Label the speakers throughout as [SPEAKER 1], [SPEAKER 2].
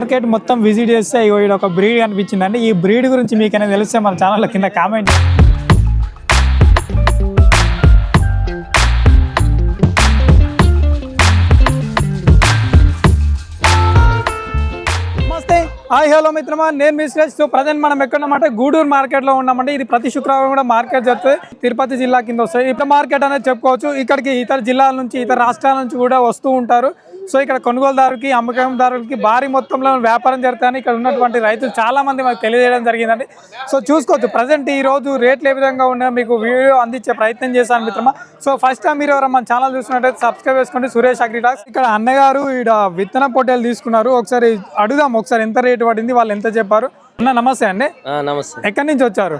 [SPEAKER 1] Market మొత్తం visit చేస్తే ఇగో ఈడ ఒక బ్రీడ్ కనిపించిందండి. ఈ బ్రీడ్ గురించి మీకైనా తెలిస్తే మన ఛానల్ కింద కామెంట్ హాయ్ హలో మిత్రమా. నేను మీ శ్రేష్. సో ప్రజెంట్ మనం ఎక్కడున్నామంటే గూడూరు మార్కెట్లో ఉన్నామంటే ఇది ప్రతి శుక్రవారం కూడా మార్కెట్ జరుగుతుంది. తిరుపతి జిల్లా కింద వస్తుంది. ఇతర మార్కెట్ అనేది చెప్పుకోవచ్చు. ఇక్కడికి ఇతర జిల్లాల నుంచి ఇతర రాష్ట్రాల నుంచి కూడా వస్తూ ఉంటారు. సో ఇక్కడ కొనుగోలుదారుకి అమ్మకందారులకి భారీ మొత్తంలో వ్యాపారం జరుగుతాయని ఇక్కడ ఉన్నటువంటి రైతులు చాలా మంది మాకు తెలియజేయడం జరిగిందండి. సో చూసుకోవచ్చు ప్రజెంట్ ఈ రోజు రేట్లు ఏ విధంగా ఉన్నాయో మీకు వీడియో అందించే ప్రయత్నం చేశాను మిత్రమా. సో ఫస్ట్ టైం మీరు ఎవరైనా మన ఛానల్ చూసినట్టయితే సబ్స్క్రైబ్ చేసుకోండి. సురేష్ అగ్రిటాక్స్ ఇక్కడ అన్నగారు ఇక్కడ విత్తన పొట్టేలు తీసుకున్నారు. ఒకసారి అడుగుదాం ఒకసారి ఎంత రేటు పడింది వాళ్ళు ఎంత చెప్పారు. అన్న నమస్తే అండి.
[SPEAKER 2] నమస్తే.
[SPEAKER 1] ఎక్కడి నుంచి వచ్చారు?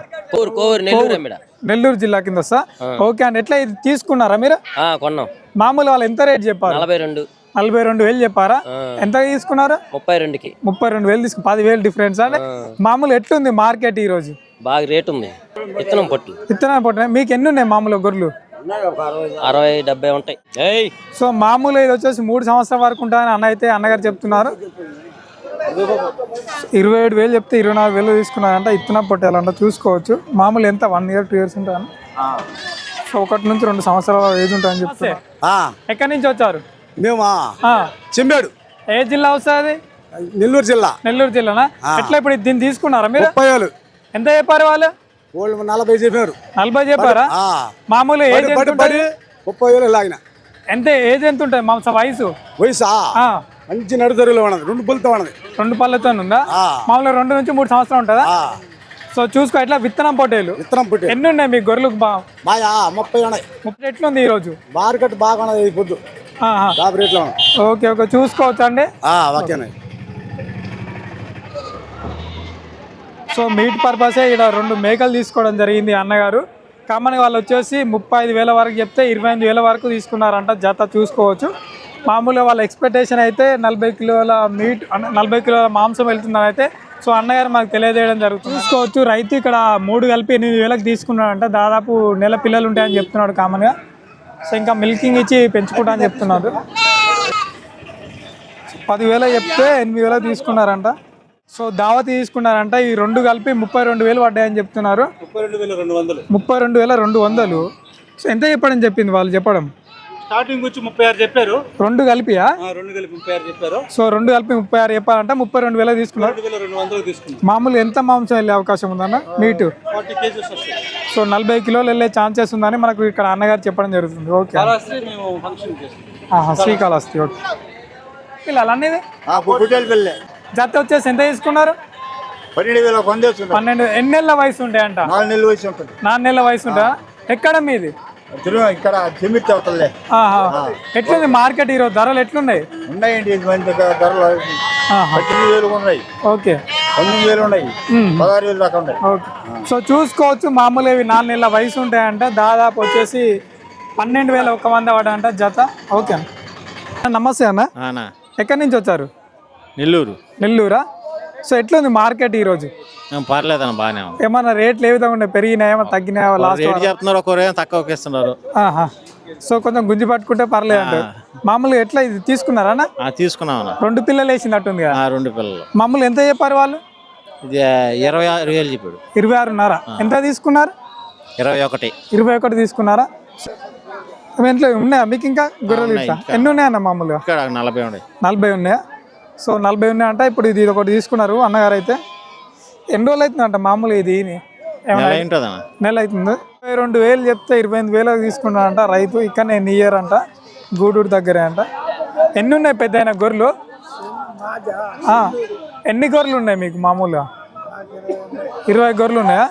[SPEAKER 2] నెల్లూరు
[SPEAKER 1] జిల్లా కింద వస్తా. ఓకే అండి ఎట్లా ఇది తీసుకున్నారా మీరు?
[SPEAKER 2] కొన్నాం.
[SPEAKER 1] మామూలు వాళ్ళు ఎంత రేట్ చెప్పారు?
[SPEAKER 2] నలభై రెండు.
[SPEAKER 1] నలభై రెండు వేలు చెప్పారా? ఎంత తీసుకున్నారు?
[SPEAKER 2] ముప్పై రెండుకి.
[SPEAKER 1] ముప్పై రెండు వేలు తీసుకు పదివేలు డిఫరెన్స్ అంటే మామూలు ఎట్లుంది మార్కెట్ ఈ రోజు
[SPEAKER 2] బాగా రేటు ఉంది. విత్తనం పొట్లు
[SPEAKER 1] విత్తనాలు పట్టినాయి మీకు ఎన్ని ఉన్నాయి మామూలు గొర్రెలు?
[SPEAKER 2] అరవై డెబ్బై ఉంటాయి. ఏయ్!
[SPEAKER 1] సో మామూలు ఇది వచ్చేసి మూడు సంవత్సరాల వరకు ఉంటుందని అన్న అయితే అన్నగారు చెప్తున్నారు. ఇరవై ఏడు వేలు చెప్తే ఇరవై నాలుగు వేలు తీసుకున్నారంట. ఇత్తనం పొట్టాలంట చూసుకోవచ్చు. మామూలు ఎంత? వన్ ఇయర్ టూ ఇయర్స్ ఉంటాయని సో ఒకటి నుంచి రెండు సంవత్సరాల ఏజ్ ఉంటాయని చెప్తే
[SPEAKER 3] ఆ,
[SPEAKER 1] ఎక్కడి నుంచి వచ్చారు?
[SPEAKER 3] మేము? చెంబేడు.
[SPEAKER 1] ఏ జిల్లా వస్తుంది
[SPEAKER 3] నెల్లూరు జిల్లా.
[SPEAKER 1] నెల్లూరు జిల్లానా? ఎట్లా ఇప్పుడు దీన్ని తీసుకున్నారా మీరు?
[SPEAKER 3] ముప్పై వేలు
[SPEAKER 1] ఎంత చెప్పారు వాళ్ళు?
[SPEAKER 3] వాళ్ళు నలభై చెప్పారు.
[SPEAKER 1] నలభై చెప్పారా? మామూలు
[SPEAKER 3] ముప్పై వేలు లాగిన
[SPEAKER 1] ఎంత ఏజ్ ఎంత ఉంటుంది మాంస వయసు?
[SPEAKER 3] వయసా? మంచి నడుదరులో ఉన్నది రెండు పులతో ఉన్నది.
[SPEAKER 1] రెండు పళ్ళతో ఉందా? మామూలుగా రెండు నుంచి మూడు సంవత్సరాలు ఉంటుందా? సో చూసుకో ఎట్లా విత్తనం పొట్టేలు?
[SPEAKER 3] విత్తనం పుట్టి
[SPEAKER 1] ఎన్ని ఉన్నాయి మీ గొర్రెలకు బా?
[SPEAKER 3] బాయా ముప్పై ఉన్నాయి.
[SPEAKER 1] ముప్పై ఎట్లుంది ఈరోజు?
[SPEAKER 3] మార్కెట్ బాగా ఉన్నది పొద్దు. టాప్ రేట్లో
[SPEAKER 1] ఓకే ఓకే. చూసుకోవచ్చు అండి.
[SPEAKER 3] ఆ, ఓకేనా
[SPEAKER 1] సో మీట్ పర్పసే ఇక్కడ రెండు మేకలు తీసుకోవడం జరిగింది అన్నగారు. కామన్ వాళ్ళు వచ్చేసి ముప్పై ఐదు వేల వరకు చెప్తే ఇరవై ఐదు వేల వరకు తీసుకున్నారంట. జత చూసుకోవచ్చు. మామూలుగా వాళ్ళ ఎక్స్పెక్టేషన్ అయితే నలభై కిలోల మీట్ నలభై కిలోల మాంసం వెళ్తుందని అయితే సో అన్నగారు మాకు తెలియజేయడం జరుగుతుంది. చూసుకోవచ్చు. రైతు ఇక్కడ మూడు కలిపి ఎనిమిది వేలకు తీసుకున్నాడంట. దాదాపు నెల పిల్లలు ఉంటాయని చెప్తున్నాడు కామన్గా. సో ఇంకా మిల్కింగ్ ఇచ్చి పెంచుకుంటా అని చెప్తున్నారు. పదివేల చెప్తే ఎనిమిది వేలకు తీసుకున్నారంట. సో దావతి తీసుకున్నారంట. ఈ రెండు కలిపి ముప్పై రెండు వేలు పడ్డాయని చెప్తున్నారు.
[SPEAKER 4] ముప్పై రెండు వేల రెండు వందలు.
[SPEAKER 1] వేల సో ఎంత చెప్పడం చెప్పింది వాళ్ళు చెప్పడం?
[SPEAKER 4] స్టార్టింగ్ వచ్చి ముప్పై ఆరు చెప్పారు.
[SPEAKER 1] రెండు కలిపియా?
[SPEAKER 4] రెండు కలిపి ముప్పై ఆరు చెప్పారు.
[SPEAKER 1] సో రెండు కలిపి ముప్పై ఆరు చెప్పారంట. ముప్పై రెండు వేల తీసుకున్నారు.
[SPEAKER 4] వేల
[SPEAKER 1] మామూలు ఎంత మాంసం వెళ్ళే అవకాశం ఉందన్న? మీటు.
[SPEAKER 4] ఫార్టీ కేజీస్ వస్తాయి.
[SPEAKER 1] సో నలభై కిలోలు వెళ్ళే ఛాన్సెస్ ఉందని మనకు ఇక్కడ అన్నగారు చెప్పడం జరుగుతుంది. ఓకే. శ్రీకాళహస్తి ఓకే. పిల్లలు అనేది? జత వచ్చేసి ఎంత తీసుకున్నారు?
[SPEAKER 3] పన్నెండు వేల
[SPEAKER 1] పన్నెండు ఎన్ని నెలల వయసు ఉంటాయంట
[SPEAKER 3] నాలుగు నెలలు వయసు ఉంటుంది.
[SPEAKER 1] నాలుగు నెలల వయసు ఉంటా ఎక్కడ మీది?
[SPEAKER 3] తిరుగు ఇక్కడ.
[SPEAKER 1] ఎట్లుంది మార్కెట్ ఈరోజు? ధరలు ఎట్లున్నాయి?
[SPEAKER 3] ఉన్నాయండి ధరలు
[SPEAKER 1] ఆహా.
[SPEAKER 3] పద్దెనిమిది వేలు ఉన్నాయి.
[SPEAKER 1] ఓకే.
[SPEAKER 3] తొమ్మిది వేలు ఉన్నాయి.
[SPEAKER 1] మ్మ్.
[SPEAKER 3] పదహారు వేలు దాకా ఉన్నాయి.
[SPEAKER 1] ఓకే. సో చూసుకోవచ్చు మామూలు ఇవి నాలుగు నెలల వయసు ఉంటాయంట. దాదాపు వచ్చేసి పన్నెండు వేల ఒక్క వంద పడంట జత. ఓకే నమస్తే అన్న.
[SPEAKER 5] అన్నా.
[SPEAKER 1] ఎక్కడి నుంచి వచ్చారు?
[SPEAKER 5] నెల్లూరు.
[SPEAKER 1] నెల్లూరా? సో ఎట్లుంది మార్కెట్ ఈరోజు?
[SPEAKER 5] ఏం పర్లేదన్న బాగానే ఉంది.
[SPEAKER 1] ఏమన్నా రేట్లు ఏ విధంగా ఉన్నాయి? పెరిగినాయా తగ్గినాయా? లాస్ట్
[SPEAKER 5] చెప్తున్నారు ఒక్కరు ఏమో తక్కువకి ఇస్తున్నారు
[SPEAKER 1] ఆహా. సో కొంచెం గుంజి పట్టుకుంటే పర్లేదు అంటే మామూలుగా ఎట్లా ఇది తీసుకున్నారా అన్న?
[SPEAKER 5] ఆ, తీసుకున్నాం అన్న.
[SPEAKER 1] రెండు పిల్లలు వేసినట్టుంది కదా.
[SPEAKER 5] ఆ, రెండు పిల్లలు.
[SPEAKER 1] మామూలు ఎంత చెప్పారు వాళ్ళు?
[SPEAKER 5] ఇరవై ఆరు వేలు చెప్పాడు.
[SPEAKER 1] ఇరవై ఆరున్నర. ఎంత తీసుకున్నారు?
[SPEAKER 5] ఇరవై ఒకటి.
[SPEAKER 1] ఇరవై ఒకటి తీసుకున్నారా? ఇంట్లో ఉన్నాయా? మీకు ఇంకా గొర్రెలు ఇట్లా? ఎన్ని ఉన్నాయన్న మామూలుగా?
[SPEAKER 5] ఇక్కడ నలభై ఉన్నాయి.
[SPEAKER 1] నలభై ఉన్నాయా? సో నలభై ఉన్నాయంట ఇప్పుడు ఇది ఒకటి తీసుకున్నారు అన్నగారు అయితే. ఎన్ని రోజులు అవుతుందంట మామూలు ఇది
[SPEAKER 5] నెల
[SPEAKER 1] అవుతుంది. ఇరవై రెండు వేలు చెప్తే ఇరవై ఎనిమిది వేలకు తీసుకున్నారంట రైతు. ఇక్కడనే నియర్ అంట గూడూరు దగ్గరే అంట. ఎన్ని ఉన్నాయి పెద్ద అయిన గొర్రెలు? ఎన్ని గొర్రెలు ఉన్నాయి మీకు మామూలుగా? ఇరవై గొర్రెలు ఉన్నాయా?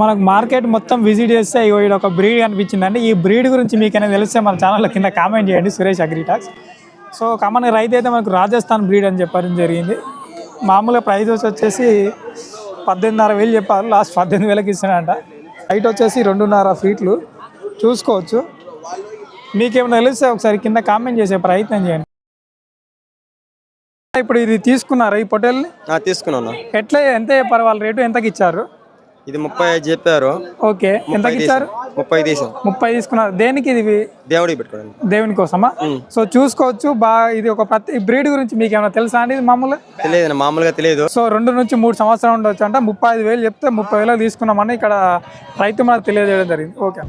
[SPEAKER 1] మనకు మార్కెట్ మొత్తం విజిట్ చేస్తే ఇగో ఈడ ఒక బ్రీడ్ కనిపించిందండి. ఈ బ్రీడ్ గురించి మీకైనా తెలిస్తే మన ఛానల్లో కింద కామెంట్ చేయండి. సురేష్ అగ్రిటాక్స్ సో కామన్గా రైతు అయితే మనకు రాజస్థాన్ బ్రీడ్ అని చెప్పడం జరిగింది. మామూలుగా ప్రైజెస్ వచ్చేసి పద్దెనిమిదిన్నర వేలు చెప్పారు. లాస్ట్ పద్దెనిమిది వేలకి ఇస్తానంట హైట్ వచ్చేసి రెండున్నర ఫీట్లు. చూసుకోవచ్చు. మీకేమైనా తెలిస్తే ఒకసారి కింద కామెంట్ చేసే ప్రయత్నం చేయండి. ఇప్పుడు ఇది తీసుకున్నారా ఈ పొటేల్ని?
[SPEAKER 6] తీసుకున్నాను.
[SPEAKER 1] ఎట్లా ఎంత వాళ్ళ రేటు ఎంతకి ఇచ్చారు?
[SPEAKER 6] ఇది ముప్పై చెప్పారు.
[SPEAKER 1] ఓకే ఎంతకి ఇచ్చారు?
[SPEAKER 6] ముప్పై తీసాం
[SPEAKER 1] ముప్పై తీసుకున్నారు. దేనికి ఇది?
[SPEAKER 6] దేవుడికి పెట్టుకోండి
[SPEAKER 1] దేవుని కోసమా? సో చూసుకోవచ్చు బాగా ఇది ఒక ప్రతి బ్రీడ్ గురించి మీకు ఏమైనా తెలుసా అండి ఇది మామూలు?
[SPEAKER 6] తెలియదు మామూలుగా తెలియదు.
[SPEAKER 1] సో రెండు నుంచి మూడు సంవత్సరాలు ఉండొచ్చు అంటే. ముప్పై ఐదు వేలు చెప్తే ముప్పై వేలు తీసుకున్నామని ఇక్కడ రైతు మనకు తెలియజేయడం జరిగింది. ఓకే